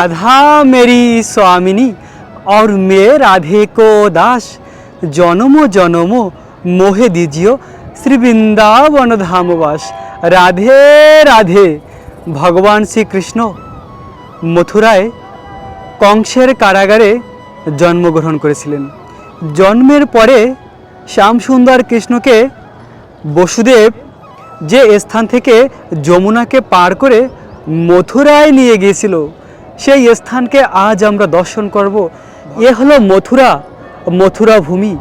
राधा मेरी स्वामिनी और मैं राधे को दास জনমো জনমো মোহে দিজিও শ্রী বৃন্দাবন ধামবাস রাধে রাধে ভগবান শ্রীকৃষ্ণ মথুরায় কংসের কারাগারে জন্মগ্রহণ করেছিলেন জন্মের পরে শ্যামসুন্দর কৃষ্ণকে বসুদেব যে স্থান থেকে যমুনাকে পার করে মথুরায় নিয়ে গিয়েছিল সেই স্থানকে আজ আমরা দর্শন করব। এ হলো মথুরা মথুরা ভূমি।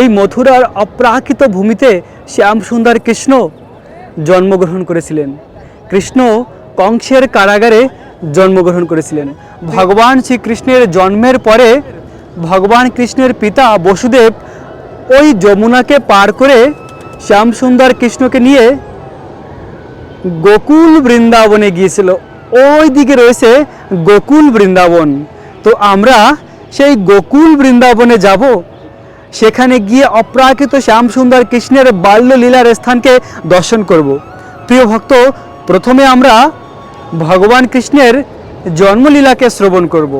এই মথুরার অপ্রাকৃত ভূমিতে শ্যামসুন্দর কৃষ্ণ জন্মগ্রহণ করেছিলেন। কৃষ্ণ কংসের কারাগারে জন্মগ্রহণ করেছিলেন। ভগবান শ্রীকৃষ্ণের জন্মের পরে ভগবান কৃষ্ণের পিতা বসুদেব ওই যমুনাকে পার করে শ্যামসুন্দর কৃষ্ণকে নিয়ে গোকুল বৃন্দাবনে গিয়েছিল। ওই দিকে রয়েছে গোকুল বৃন্দাবন। তো আমরা সেই গোকুল বৃন্দাবনে যাব। সেখানে গিয়ে অপ্রাকৃত শ্যামসুন্দর কৃষ্ণের বাল্যলীলার স্থানকে দর্শন করব। প্রিয় ভক্ত, প্রথমে আমরা ভগবান কৃষ্ণের জন্মলীলাকে শ্রবণ করব।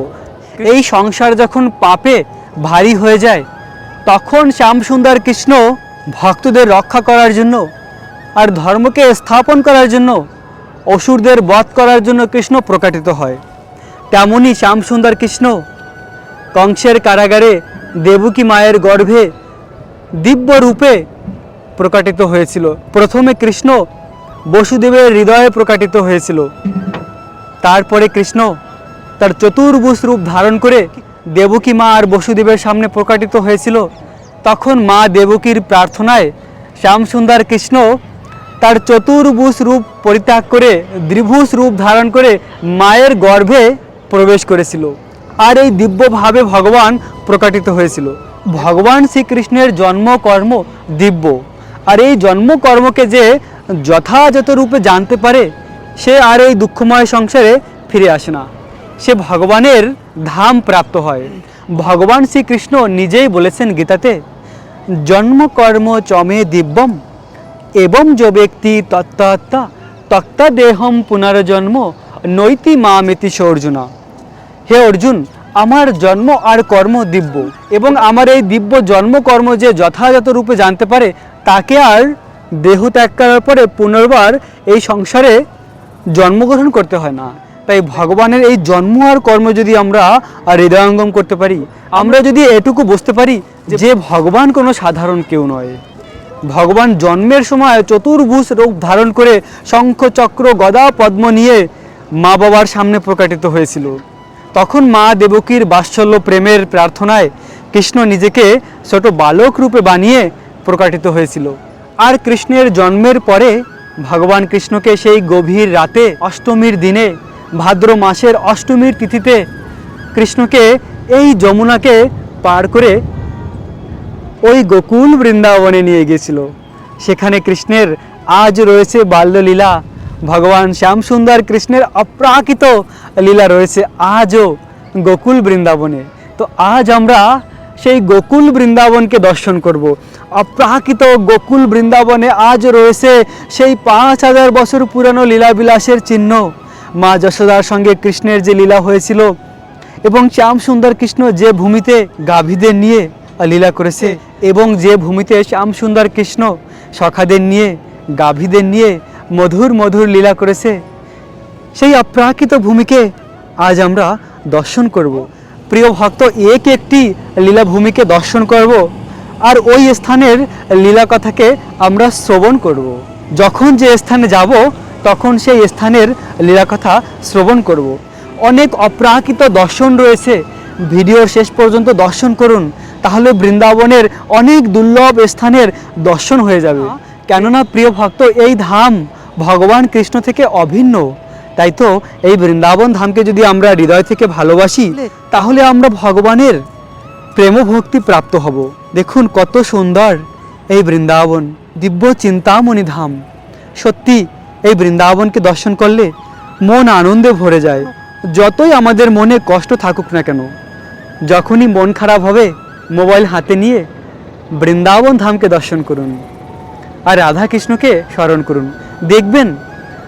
এই সংসার যখন পাপে ভারী হয়ে যায়, তখন শ্যামসুন্দর কৃষ্ণ ভক্তদের রক্ষা করার জন্য আর ধর্মকে স্থাপন করার জন্য অসুরদের বধ করার জন্য কৃষ্ণ প্রকাটিত হয়। তেমনই শ্যামসুন্দর কৃষ্ণ কংসের কারাগারে দেবকী মায়ের গর্ভে দিব্য রূপে প্রকাটিত হয়েছিল। প্রথমে কৃষ্ণ বসুদেবের হৃদয়ে প্রকাটিত হয়েছিল। তারপরে কৃষ্ণ তার চতুর্ভুজ রূপ ধারণ করে দেবকী মা আর বসুদেবের সামনে প্রকাটিত হয়েছিল। তখন মা দেবকীর প্রার্থনায় শ্যামসুন্দর কৃষ্ণ তার চতুর্ভুজ রূপ পরিত্যাগ করে দ্বিভুজ রূপ ধারণ করে মায়ের গর্ভে প্রবেশ করেছিল। আর এই দিব্যভাবে ভগবান প্রকাটিত হয়েছিল। ভগবান শ্রীকৃষ্ণের জন্মকর্ম দিব্য। আর এই জন্মকর্মকে যে যথাযথ রূপে জানতে পারে, সে আর এই দুঃখময় সংসারে ফিরে আসে না। সে ভগবানের ধাম প্রাপ্ত হয়। ভগবান শ্রীকৃষ্ণ নিজেই বলেছেন গীতাতে, জন্মকর্ম চমে দিব্যম এবং যে ব্যক্তি তত্ত্বাত্মা তক্তা দেহম পুনর্জন্ম, নৈতি মামিতি অর্জুনা হে অর্জুন, আমার জন্ম আর কর্ম দিব্য এবং আমার এই দিব্য জন্মকর্ম যে যথাযথ রূপে জানতে পারে, তাকে আর দেহ ত্যাগ করার পরে পুনর্বার এই সংসারে জন্মগ্রহণ করতে হয় না। তাই ভগবানের এই জন্ম আর কর্ম যদি আমরা হৃদয়ঙ্গম করতে পারি, আমরা যদি এটুকু বুঝতে পারি যে ভগবান কোনো সাধারণ কেউ নয়। ভগবান জন্মের সময় চতুর্ভুজ রূপ ধারণ করে শঙ্খ চক্র গদা পদ্ম নিয়ে মা বাবার সামনে প্রকাটিত হয়েছিল। তখন মা দেবকীর বাৎসল্য প্রেমের প্রার্থনায় কৃষ্ণ নিজেকে ছোট বালক রূপে বানিয়ে প্রকাটিত হয়েছিল। আর কৃষ্ণের জন্মের পরে ভগবান কৃষ্ণকে সেই গভীর রাতে অষ্টমীর দিনে ভাদ্র মাসের অষ্টমীর তিথিতে কৃষ্ণকে এই যমুনাকে পার করে ওই গোকুল বৃন্দাবনে নিয়ে গিয়েছিল সেখানে কৃষ্ণের আজ রয়েছে বাল্যলীলা। ভগবান শ্যামসুন্দর কৃষ্ণের অপ্রাকৃত লীলা রয়েছে আজও গোকুল বৃন্দাবনে। তো আজ আমরা সেই গোকুল বৃন্দাবনকে দর্শন করব। অপ্রাকৃত গোকুল বৃন্দাবনে আজ রয়েছে সেই পাঁচ হাজার বছর পুরানো লীলাবিলাসের চিহ্ন। মা যশোদার সঙ্গে কৃষ্ণের যে লীলা হয়েছিল এবং শ্যাম সুন্দর কৃষ্ণ যে ভূমিতে গাভীদের নিয়ে লীলা করেছে এবং যে ভূমিতে শ্যাম সুন্দর কৃষ্ণ সখাদের নিয়ে, গাভীদের নিয়ে মধুর মধুর লীলা করেছে, সেই অপ্রাকৃত ভূমিকে আজ আমরা দর্শন করব। প্রিয় ভক্ত, এক একটি লীলাভূমিকে দর্শন করব আর ওই স্থানের লীলা কথাকে আমরা শ্রবণ করব। যখন যে স্থানে যাব, তখন সেই স্থানের লীলা কথা শ্রবণ করব। অনেক অপ্রাকৃত দর্শন রয়েছে। ভিডিওর শেষ পর্যন্ত দর্শন করুন। তাহলে বৃন্দাবনের অনেক দুর্লভ স্থানের দর্শন হয়ে যাবে। কেননা প্রিয় ভক্ত এই ধাম ভগবান কৃষ্ণ থেকে অভিন্ন। তাই তো এই বৃন্দাবন ধামকে যদি আমরা হৃদয় থেকে ভালোবাসি তাহলে আমরা ভগবানের প্রেম ভক্তি প্রাপ্ত হব। দেখুন কত সুন্দর এই বৃন্দাবন দিব্য চিন্তামণি ধাম। সত্যি এই বৃন্দাবনকে দর্শন করলে মন আনন্দে ভরে যায়। যতই আমাদের মনে কষ্ট থাকুক না কেন যখনই মন খারাপ হবে মোবাইল হাতে নিয়ে বৃন্দাবন ধামকে দর্শন করুন আর রাধাকৃষ্ণকে স্মরণ করুন। দেখবেন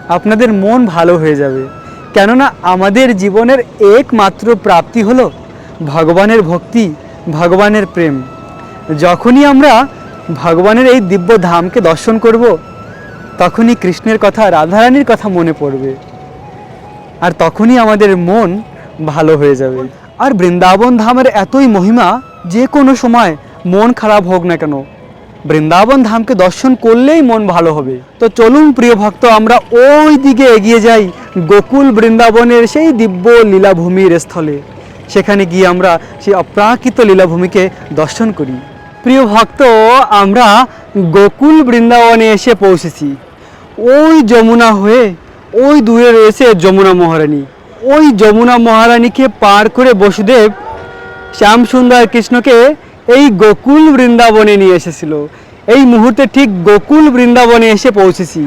আপনাদের মন ভালো হয়ে যাবে। কেননা আমাদের জীবনের একমাত্র প্রাপ্তি হলো ভগবানের ভক্তি, ভগবানের প্রেম। যখনই আমরা ভগবানের এই দিব্য ধামকে দর্শন করব, তখনই কৃষ্ণের কথা, রাধারানীর কথা মনে পড়বে। আর তখনই আমাদের মন ভালো হয়ে যাবে। আর বৃন্দাবন ধামের এতই মহিমা যে কোনো সময় মন খারাপ হোক না কেন। বৃন্দাবন ধামকে দর্শন করলেই মন ভালো হবে। তো চলুন প্রিয় ভক্ত, আমরা ওই দিকে এগিয়ে যাই গোকুল বৃন্দাবনের সেই দিব্য লীলাভূমির স্থলে। সেখানে গিয়ে আমরা সেই অপ্রাকৃত লীলাভূমিকে দর্শন করি। প্রিয় ভক্ত, আমরা গোকুল বৃন্দাবনে এসে পৌঁছেছি। ওই যমুনা হয়ে, ওই দূরে রয়েছে যমুনা মহারানী। ওই যমুনা মহারানীকে পার করে বসুদেব শ্যাম সুন্দর কৃষ্ণকে এই গোকুল বৃন্দাবনে নিয়ে এসেছিল। এই মুহূর্তে ঠিক গোকুল বৃন্দাবনে এসে পৌঁছেছি।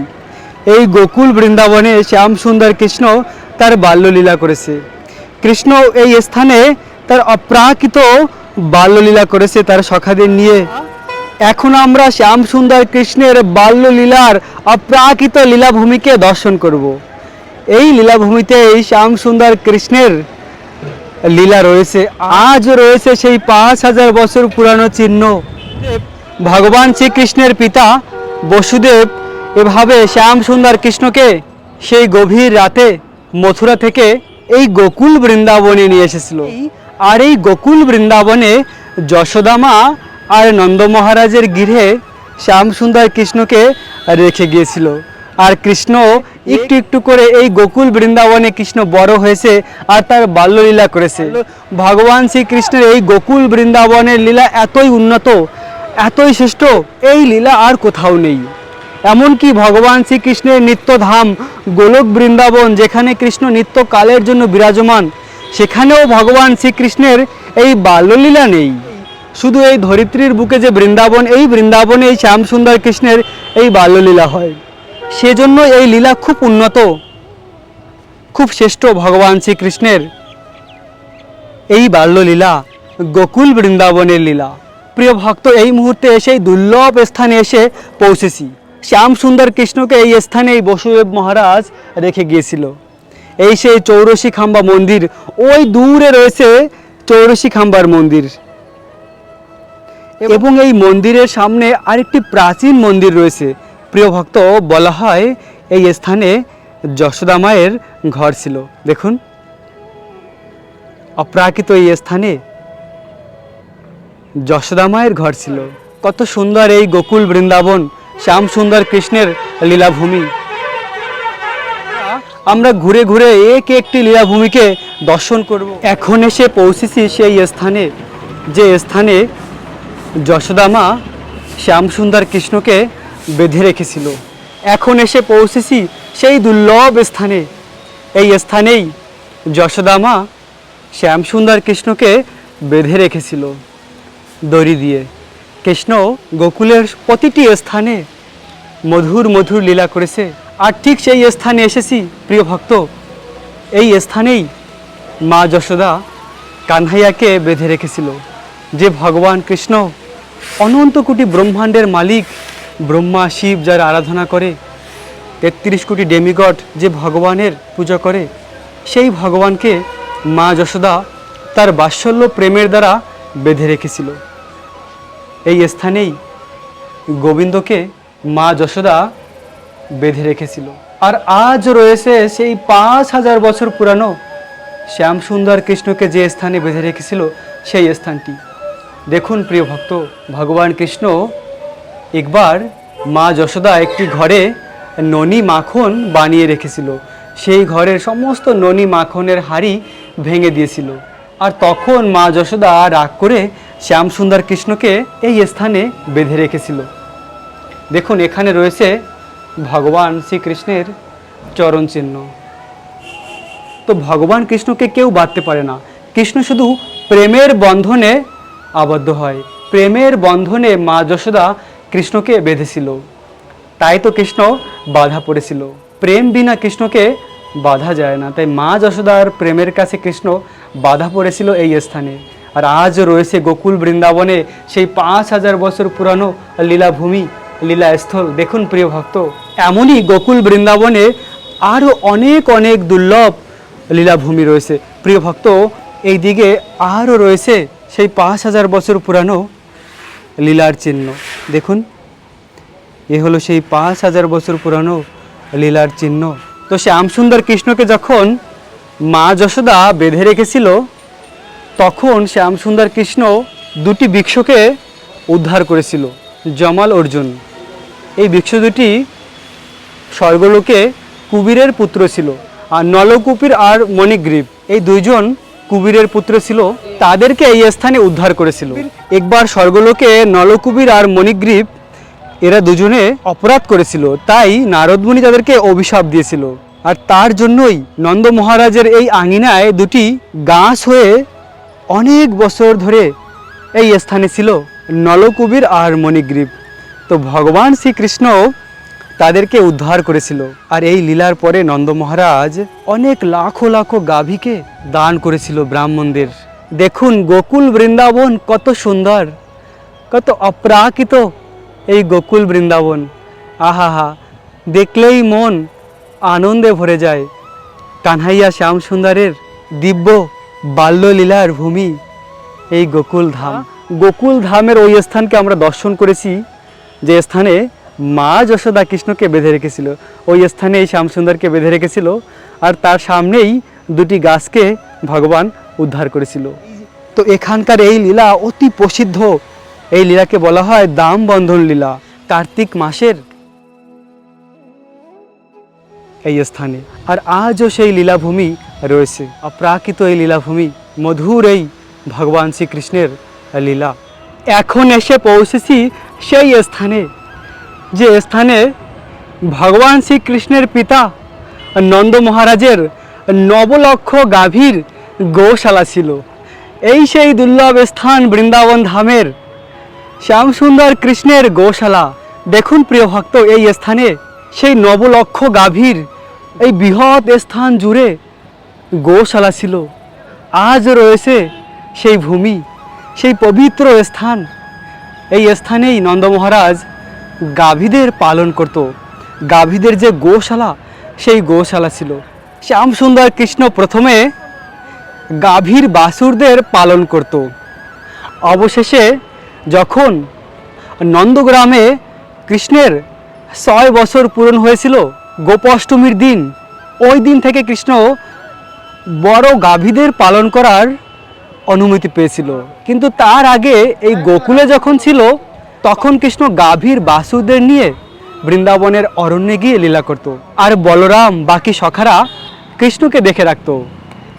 এই গোকুল বৃন্দাবনে শ্যাম সুন্দর কৃষ্ণ তার বাল্যলীলা করেছে। কৃষ্ণ এই স্থানে তার অপ্রাকৃত বাল্যলীলা করেছে তার সখাদের নিয়ে। এখন আমরা শ্যাম সুন্দর কৃষ্ণের বাল্যলীলার অপ্রাকৃত লীলাভূমিকে দর্শন করব। এই লীলাভূমিতে এই শ্যাম সুন্দর কৃষ্ণের লীলা রয়েছে। আজ রয়েছে সেই পাঁচ হাজার বছর পুরানো চিহ্ন। ভগবান শ্রীকৃষ্ণের পিতা বসুদেব এভাবে শ্যাম সুন্দর কৃষ্ণকে সেই গভীর রাতে মথুরা থেকে এই গোকুল বৃন্দাবনে নিয়ে এসেছিল। আর এই গোকুল বৃন্দাবনে যশোদামা আর নন্দ মহারাজের গৃহে শ্যাম সুন্দর কৃষ্ণকে রেখে গিয়েছিল। আর কৃষ্ণ একটু একটু করে এই গোকুল বৃন্দাবনে কৃষ্ণ বড় হয়েছে আর তার বাল্যলীলা করেছে। ভগবান শ্রীকৃষ্ণের এই গোকুল বৃন্দাবনের লীলা এতই উন্নত, এতই শ্রেষ্ঠ, এই লীলা আর কোথাও নেই। এমনকি ভগবান শ্রীকৃষ্ণের নিত্যধাম গোলক বৃন্দাবন, যেখানে কৃষ্ণ নিত্য কালের জন্য বিরাজমান, সেখানেও ভগবান শ্রীকৃষ্ণের এই বাল্যলীলা নেই। শুধু এই ধরিত্রীর বুকে যে বৃন্দাবন, এই বৃন্দাবনে এই শ্যাম সুন্দর কৃষ্ণের এই বাল্যলীলা হয়। সেজন্য এই লীলা খুব উন্নত। খুব শ্রেষ্ঠ ভগবান শ্রীকৃষ্ণের। এই বাল্যলীলা গোকুল বৃন্দাবনের লীলা। প্রিয় ভক্ত এই মুহূর্তে এসে এই দুর্লভ স্থানে এসে পৌঁছেছি। শ্যাম সুন্দর কৃষ্ণকে এই স্থানে এই বসুদেব মহারাজ রেখে গিয়েছিল। এই সেই চৌরসী খাম্বা মন্দির ওই দূরে রয়েছে চৌরসী খাম্বার মন্দির। এবং এই মন্দিরের সামনে আরেকটি প্রাচীন মন্দির রয়েছে প্রিয় ভক্ত, বলা হয় এই স্থানে যশোদা মায়ের ঘর ছিল। দেখুন। অপ্রাকৃত এই স্থানে যশোদা মায়ের ঘর ছিল। কত সুন্দর এই গোকুল বৃন্দাবন, শ্যাম সুন্দর কৃষ্ণের লীলাভূমি। আমরা ঘুরে ঘুরে এক একটি লীলাভূমিকে দর্শন করব। এখন এসে পৌঁছেছি সেই স্থানে, যে স্থানে যশোদামা শ্যামসুন্দর কৃষ্ণকে বেঁধে রেখেছিল। এখন এসে পৌঁছেছি সেই দুর্লভ স্থানে। এই স্থানেই যশোদামা শ্যামসুন্দর কৃষ্ণকে বেঁধে রেখেছিল দড়ি দিয়ে। কৃষ্ণ গোকুলের প্রতিটি স্থানে মধুর মধুর লীলা করেছে। আর ঠিক সেই স্থানে এসেছি, প্রিয় ভক্ত। এই স্থানেই মা যশোদা কানহাইয়াকে বেঁধে রেখেছিল। যে ভগবান কৃষ্ণ অনন্ত কোটি ব্রহ্মাণ্ডের মালিক ব্রহ্মা শিব যার আরাধনা করে, তেত্রিশ কোটি ডেমিগড যে ভগবানের পূজা করে, সেই ভগবানকে মা যশোদা তার বাৎসল্য প্রেমের দ্বারা বেঁধে রেখেছিল। এই স্থানেই গোবিন্দকে মা যশোদা বেঁধে রেখেছিল। আর আজ রয়েছে সেই পাঁচ হাজার বছর পুরানো শ্যামসুন্দর কৃষ্ণকে যে স্থানে বেঁধে রেখেছিল, সেই স্থানটি। দেখুন প্রিয় ভক্ত, ভগবান কৃষ্ণ একবার মা যশোদা একটি ঘরে ননি মাখন বানিয়ে রেখেছিল। সেই ঘরের সমস্ত ননি মাখনের হাড়ি ভেঙে দিয়েছিল। আর তখন মা যশোদা রাগ করে শ্যাম সুন্দর কৃষ্ণকে এই স্থানে বেঁধে রেখেছিল। দেখুন, এখানে রয়েছে ভগবান শ্রীকৃষ্ণের চরণ চিহ্ন। তো ভগবান কৃষ্ণকে কেউ বাঁধতে পারে না। কৃষ্ণ শুধু প্রেমের বন্ধনে আবদ্ধ হয়। প্রেমের বন্ধনে মা যশোদা কৃষ্ণকে বেঁধেছিল। তাই তো কৃষ্ণ বাধা পড়েছিল। প্রেম বিনা কৃষ্ণকে বাধা যায় না। তাই মা যশোদার প্রেমের কাছে কৃষ্ণ বাধা পড়েছিল এই স্থানে। আর আজ রয়েছে গোকুল বৃন্দাবনে সেই পাঁচ হাজার বছর পুরানো লীলাভূমি, লীলাস্থল। দেখুন প্রিয় ভক্ত, এমনই গোকুল বৃন্দাবনে আরও অনেক অনেক দুর্লভ লীলাভূমি রয়েছে। প্রিয় ভক্ত এই দিকে আরও রয়েছে সেই পাঁচ হাজার বছর পুরানো লীলার চিহ্ন। দেখুন, এ হলো সেই পাঁচ হাজার বছর পুরানো লীলার চিহ্ন। তো শ্যামসুন্দর কৃষ্ণকে যখন মা যশোদা বেঁধে রেখেছিল, তখন শ্যামসুন্দর কৃষ্ণ দুটি বৃক্ষকে উদ্ধার করেছিল, জমাল অর্জুন। এই বৃক্ষ দুটি স্বর্গলোকে কুবীরের পুত্র ছিল, আর নলকুপির আর মণিগ্রীব। এই দুইজন কুবীরের পুত্র ছিল, তাদেরকে এই স্থানে উদ্ধার করেছিল। একবার স্বর্গলোকে নলকুবির আর মণিগ্রীব, এরা দুজনে অপরাধ করেছিল, তাই নারদমুনি তাদেরকে অভিশাপ দিয়েছিল। আর তার জন্যই নন্দ মহারাজের এই আঙিনায় দুটি গাছ হয়ে অনেক বছর ধরে এই স্থানে ছিল নলকুবির আর মণিগ্রীব। তো ভগবান শ্রীকৃষ্ণ তাদেরকে উদ্ধার করেছিল। আর এই লীলার পরে নন্দ মহারাজ অনেক লাখো লাখো গাভীকে দান করেছিল ব্রাহ্মণদের। দেখুন গোকুল বৃন্দাবন কত সুন্দর কত অপ্রাকৃত এই গোকুল বৃন্দাবন। আহাহা দেখলেই মন আনন্দে ভরে যায়। কানহাইয়া শ্যাম সুন্দরের দিব্য বাল্যলীলার ভূমি এই গোকুল ধাম। গোকুল ধামের ওই স্থানকে আমরা দর্শন করেছি যে স্থানে মা যশোদা কৃষ্ণকে বেঁধে রেখেছিল। ওই স্থানে এই শ্যামসুন্দরকে বেঁধে রেখেছিল আর তার সামনেই দুটি গাছকে ভগবান উদ্ধার করেছিল। তো এখানকার এই লীলা অতি প্রসিদ্ধ। এই লীলাকে বলা হয় দাম বন্ধন লীলা, কার্তিক মাসের এই স্থানে। আর আজও সেই লীলাভূমি রয়েছে। অপ্রাকৃত এই লীলাভূমি, মধুর এই ভগবান শ্রীকৃষ্ণের লীলা। এখন এসে পৌঁছেছি সেই স্থানে। যে স্থানে ভগবান শ্রীকৃষ্ণের পিতা নন্দ মহারাজের নবলক্ষ গাভীর গোশালা ছিল। এই সেই দুর্লভ স্থান বৃন্দাবন ধামের শ্যামসুন্দর কৃষ্ণের গোশালা। দেখুন প্রিয় ভক্ত, এই স্থানে সেই নবলক্ষ গাভীর এই বৃহৎ স্থান জুড়ে গোশালা ছিল। আজ রয়েছে সেই ভূমি, সেই পবিত্র স্থান। এই স্থানেই নন্দ মহারাজ গাভীদের পালন করত। গাভীদের যে গোশালা, সেই গোশালা ছিল। শ্যামসুন্দর কৃষ্ণ প্রথমে গাভীর বাসুরদের পালন করত। অবশেষে যখন নন্দগ্রামে কৃষ্ণের ছয় বছর পূরণ হয়েছিল, গোপাষ্টমীর দিন, ওই দিন থেকে কৃষ্ণ বড় গাভীদের পালন করার অনুমতি পেয়েছিল। কিন্তু তার আগে এই গোকুলে যখন ছিল তখন কৃষ্ণ গাভীর বাসুদের নিয়ে বৃন্দাবনের অরণ্যে গিয়ে লীলা করত। আর বলরাম বাকি সখারা কৃষ্ণকে দেখে রাখতো।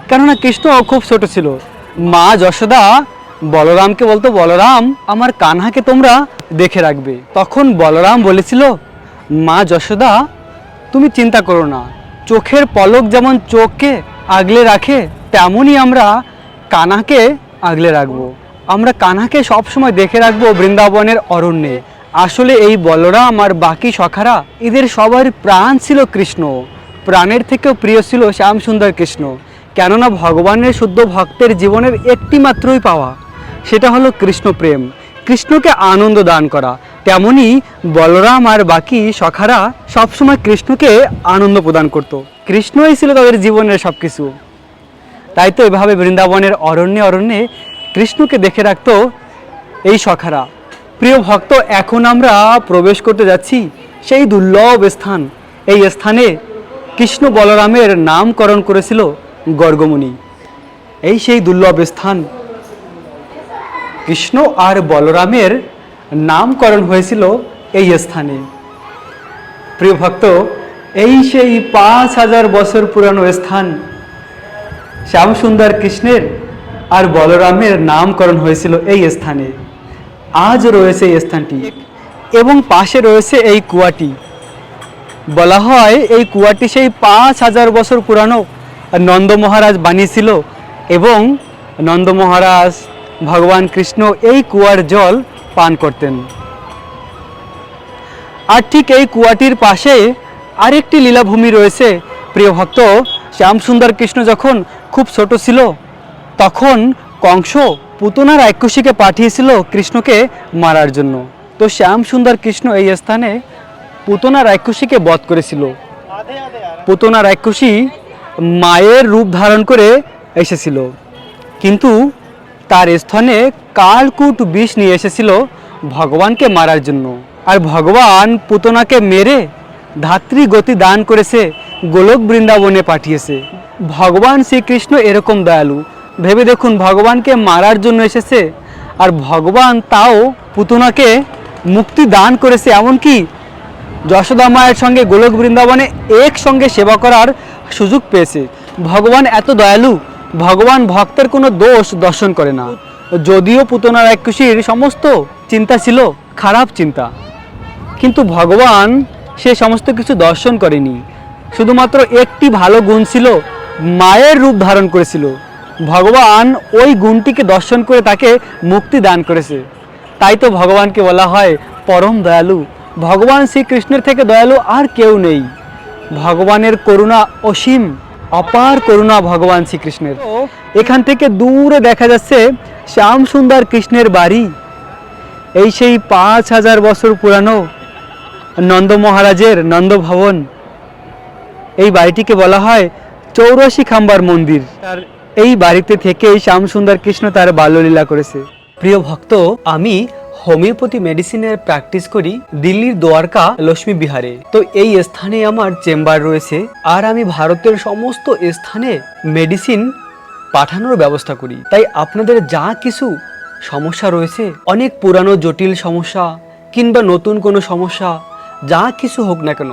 কেননা কৃষ্ণ খুব ছোট ছিল। মা যশোদা বলরামকে বলতো, বলরাম, আমার কানহাকে তোমরা দেখে রাখবে। তখন বলরাম বলেছিল, মা যশোদা, তুমি চিন্তা করো না। চোখের পলক যেমন চোখকে আগলে রাখে, তেমনই আমরা কানাকে আগলে রাখব। আমরা কানাকে সবসময় দেখে রাখব বৃন্দাবনের অরণ্যে। আসলে এই বলরাম আর বাকি সখারা, এদের সবার প্রাণ ছিল কৃষ্ণ। প্রাণের থেকেও প্রিয় ছিল শ্যাম সুন্দর কৃষ্ণ। কেননা ভগবানের শুদ্ধ ভক্তের জীবনের একটি মাত্রই পাওয়া। সেটা হলো কৃষ্ণ প্রেম। কৃষ্ণকে আনন্দ দান করা। তেমনি বলরাম আর বাকি সখারা সবসময় কৃষ্ণকে আনন্দ প্রদান করত। কৃষ্ণই ছিল তাদের জীবনের সব কিছু তাই তো এভাবে বৃন্দাবনের অরণ্যে অরণ্যে কৃষ্ণকে দেখে রাখতো এই সখারা। প্রিয় ভক্ত, এখন আমরা প্রবেশ করতে যাচ্ছি সেই দুর্লভ স্থান। এই স্থানে কৃষ্ণ বলরামের নামকরণ করেছিল গর্গমণি। এই সেই দুর্লভ স্থান। কৃষ্ণ আর বলরামের নামকরণ হয়েছিল এই স্থানে। প্রিয় ভক্ত, এই সেই পাঁচ হাজার বছর পুরানো স্থান। শ্যামসুন্দর কৃষ্ণের আর বলরামের নামকরণ হয়েছিল এই স্থানে। আজ রয়েছে এই স্থানটি এবং পাশে রয়েছে এই কুয়াটি। বলা হয় এই কুয়াটি সেই পাঁচ হাজার বছর পুরানো নন্দ মহারাজ বানিয়েছিল এবং নন্দ মহারাজ ভগবান কৃষ্ণ এই কুয়ার জল পান করতেন। আর ঠিক এই কুয়াটির পাশে আরেকটি লীলাভূমি রয়েছে। প্রিয় ভক্ত, শ্যামসুন্দর কৃষ্ণ যখন খুব ছোট ছিল তখন কংস পুতনা রাক্ষসীকে পাঠিয়েছিল কৃষ্ণকে মারার জন্য। তো শ্যাম সুন্দর কৃষ্ণ এই স্থানে পুতনা রাক্ষসীকে বধ করেছিল। পুতনা রাক্ষসী মায়ের রূপ ধারণ করে এসেছিল। কিন্তু তার স্থানে কালকুট বিষ নিয়ে এসেছিল ভগবানকে মারার জন্য। আর ভগবান পুতনাকে মেরে ধাত্রী গতি দান করেছে গোলক বৃন্দাবনে পাঠিয়েছে। ভগবান শ্রীকৃষ্ণ এরকম দয়ালু। ভেবে দেখুন, ভগবানকে মারার জন্য এসেছে আর ভগবান তাও পুতনাকে মুক্তি দান করেছে। এমনকি যশোদা মায়ের সঙ্গে গোলক বৃন্দাবনে একসঙ্গে সেবা করার সুযোগ পেয়েছে। ভগবান এত দয়ালু, ভগবান ভক্তের কোনো দোষ দর্শন করে না। যদিও পুতনার একুশির সমস্ত চিন্তা ছিল খারাপ চিন্তা। কিন্তু ভগবান সে সমস্ত কিছু দর্শন করেনি। শুধুমাত্র একটি ভালো গুণ ছিল, মায়ের রূপ ধারণ করেছিল। ভগবান ওই গুণটিকে দর্শন করে তাকে মুক্তি দান করেছে। তাই তো ভগবানকে বলা হয় পরম দয়ালু। ভগবান শ্রীকৃষ্ণের থেকে দয়ালু আর কেউ নেই। ভগবানের করুণা অসীম, অপার করুণা ভগবান শ্রীকৃষ্ণের। এখান থেকে দূরে দেখা যাচ্ছে শ্যাম সুন্দর কৃষ্ণের বাড়ি। এই সেই পাঁচ হাজার বছর পুরানো নন্দ মহারাজের নন্দভবন। এই বাড়িটিকে বলা হয় চৌরাশি খাম্বার মন্দির। এই বাড়িতে থেকেই শ্যাম সুন্দর কৃষ্ণ তার বাল্যলীলা করেছে। প্রিয় ভক্ত, আমি হোমিওপ্যাথি মেডিসিনের প্র্যাকটিস করি দিল্লির দোয়ারকা লক্ষ্মী বিহারে। তো এই স্থানে আমার চেম্বার রয়েছে আর আমি ভারতের সমস্ত স্থানে মেডিসিন পাঠানোর ব্যবস্থা করি। তাই আপনাদের যা কিছু সমস্যা রয়েছে, অনেক পুরানো জটিল সমস্যা কিংবা নতুন কোনো সমস্যা, যা কিছু হোক না কেন,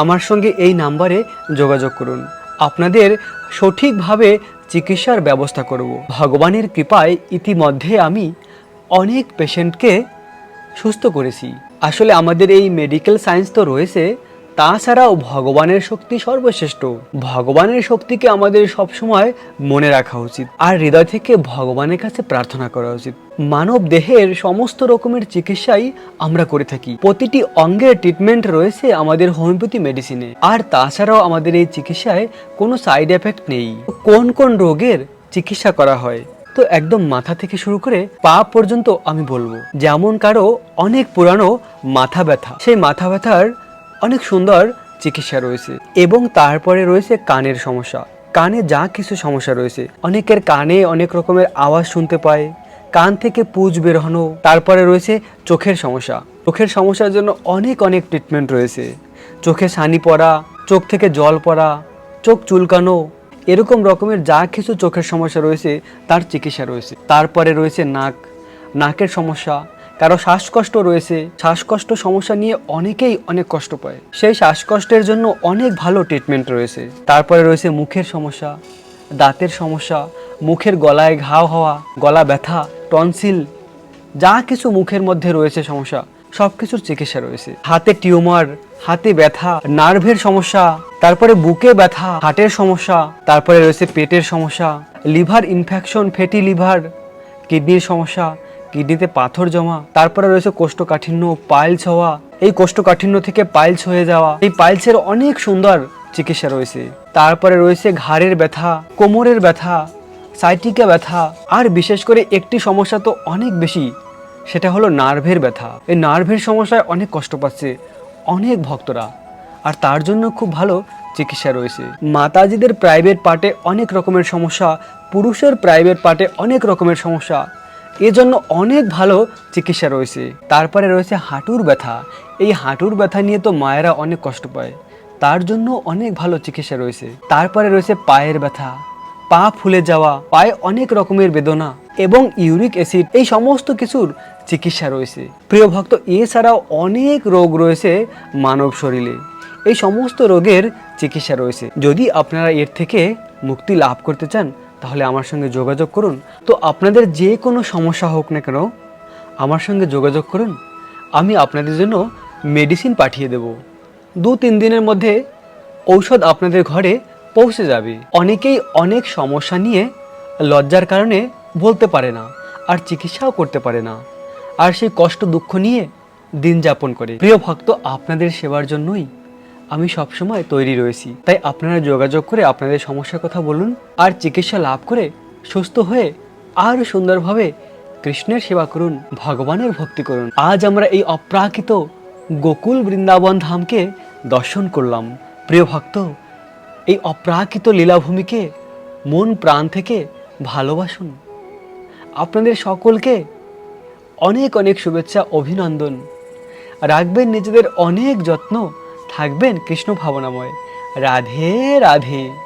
আমার সঙ্গে এই নাম্বারে যোগাযোগ করুন। আপনাদের সঠিকভাবে চিকিৎসার ব্যবস্থা করব। ভগবানের কৃপায় ইতিমধ্যে আমি অনেক পেশেন্টকে সুস্থ করেছি। আসলে আমাদের এই মেডিকেল সায়েন্স তো রয়েছে তাছাড়াও ভগবানের শক্তি সর্বশ্রেষ্ঠ। ভগবানের শক্তিকে আমাদের সবসময় মনে রাখা উচিত আর হৃদয় থেকে ভগবানের কাছে প্রার্থনা করা উচিত। মানব দেহের সমস্ত রকমের চিকিৎসাই আমরা করে থাকি। প্রতিটি অঙ্গের ট্রিটমেন্ট রয়েছে আমাদের হোমিওপ্যাথি মেডিসিনে আর তাছাড়াও আমাদের এই চিকিৎসায় কোনো সাইড এফেক্ট নেই। কোন কোন রোগের চিকিৎসা করা হয়? তো একদম মাথা থেকে শুরু করে পা পর্যন্ত আমি বলব। যেমন কারও অনেক পুরানো মাথা ব্যথা, সেই মাথা ব্যথার অনেক সুন্দর চিকিৎসা রয়েছে এবং তারপরে রয়েছে কানের সমস্যা। কানে যা কিছু সমস্যা রয়েছে। অনেকের কানে অনেক রকমের আওয়াজ শুনতে পায়, কান থেকে পুজ বেরোনো, তারপরে রয়েছে চোখের সমস্যা। চোখের সমস্যার জন্য অনেক অনেক ট্রিটমেন্ট রয়েছে। চোখে সানি পড়া, চোখ থেকে জল পড়া, চোখ চুলকানো, এরকম রকমের যা কিছু চোখের সমস্যা রয়েছে, তার চিকিৎসা রয়েছে। তারপরে রয়েছে নাক। নাকের সমস্যা কারও শ্বাসকষ্ট রয়েছে, শ্বাসকষ্ট সমস্যা নিয়ে অনেকেই অনেক কষ্ট পায়। সেই শ্বাসকষ্টের জন্য অনেক ভালো ট্রিটমেন্ট রয়েছে। তারপরে রয়েছে মুখের সমস্যা, দাঁতের সমস্যা, মুখের গলায় ঘাও হওয়া, গলা ব্যথা, টনসিল, যা কিছু মুখের মধ্যে রয়েছে সমস্যা সব কিছুর চিকিৎসা রয়েছে। হাতে টিউমার, হাতে ব্যথা, নার্ভের সমস্যা, তারপরে বুকে ব্যথা, হার্টের সমস্যা, তারপরে রয়েছে পেটের সমস্যা, লিভার ইনফেকশন ফ্যাটি লিভার কিডনির সমস্যা কিডনিতে পাথর জমা, তারপরে রয়েছে কোষ্ঠকাঠিন্য, পাইলস হওয়া। এই কোষ্ঠকাঠিন্য থেকে পাইলস হয়ে যাওয়া। এই পাইলসের অনেক সুন্দর চিকিৎসা রয়েছে। তারপরে রয়েছে ঘাড়ের ব্যথা, কোমরের ব্যথা সাইটিকা ব্যথা, আর বিশেষ করে একটি সমস্যা তো অনেক বেশি, সেটা হলো নার্ভের ব্যথা। এই নার্ভের সমস্যায় অনেক কষ্ট পাচ্ছে, অনেক ভক্তরা, আর তার জন্য খুব ভালো চিকিৎসা রয়েছে। মাতাজিদের প্রাইভেট পার্টে অনেক রকমের সমস্যা, পুরুষের প্রাইভেট পার্টে অনেক রকমের সমস্যা এজন্য অনেক ভালো চিকিৎসা রয়েছে। তারপরে রয়েছে হাঁটুর ব্যথা। এই হাঁটুর ব্যথা নিয়ে তো মায়েরা অনেক কষ্ট পায়। তার জন্য অনেক ভালো চিকিৎসা রয়েছে। তারপরে রয়েছে পায়ের ব্যথা। পা ফুলে যাওয়া, পায়ে অনেক রকমের বেদনা এবং ইউরিক অ্যাসিড, এই সমস্ত কিছুর চিকিৎসা রয়েছে। প্রিয় ভক্ত, এছাড়াও অনেক রোগ রয়েছে মানব শরীরে। এই সমস্ত রোগের চিকিৎসা রয়েছে। যদি আপনারা এর থেকে মুক্তি লাভ করতে চান তাহলে আমার সঙ্গে যোগাযোগ করুন। তো আপনাদের যে কোনো সমস্যা হোক না কেন, আমার সঙ্গে যোগাযোগ করুন। আমি আপনাদের জন্য মেডিসিন পাঠিয়ে দেব। দু তিন দিনের মধ্যে ঔষধ আপনাদের ঘরে পৌঁছে যাবে। অনেকেই অনেক সমস্যা নিয়ে লজ্জার কারণে বলতে পারে না আর চিকিৎসাও করতে পারে না। আর সেই কষ্ট দুঃখ নিয়ে দিন যাপন করে। প্রিয় ভক্ত, আপনাদের সেবার জন্যই আমি সবসময় তৈরি রয়েছি। তাই আপনারা যোগাযোগ করে আপনাদের সমস্যার কথা বলুন আর চিকিৎসা লাভ করে সুস্থ হয়ে আরও সুন্দরভাবে কৃষ্ণের সেবা করুন, ভগবানের ভক্তি করুন। আজ আমরা এই অপ্রাকৃত গোকুল বৃন্দাবন ধামকে দর্শন করলাম। প্রিয় ভক্ত, এই অপ্রাকৃত লীলাভূমিকে মন প্রাণ থেকে ভালোবাসুন। আপনাদের সকলকে অনেক অনেক শুভেচ্ছা, অভিনন্দন। রাখবেন নিজেদের অনেক যত্ন থাকবেন কৃষ্ণ ভাবনাময়। রাধে রাধে।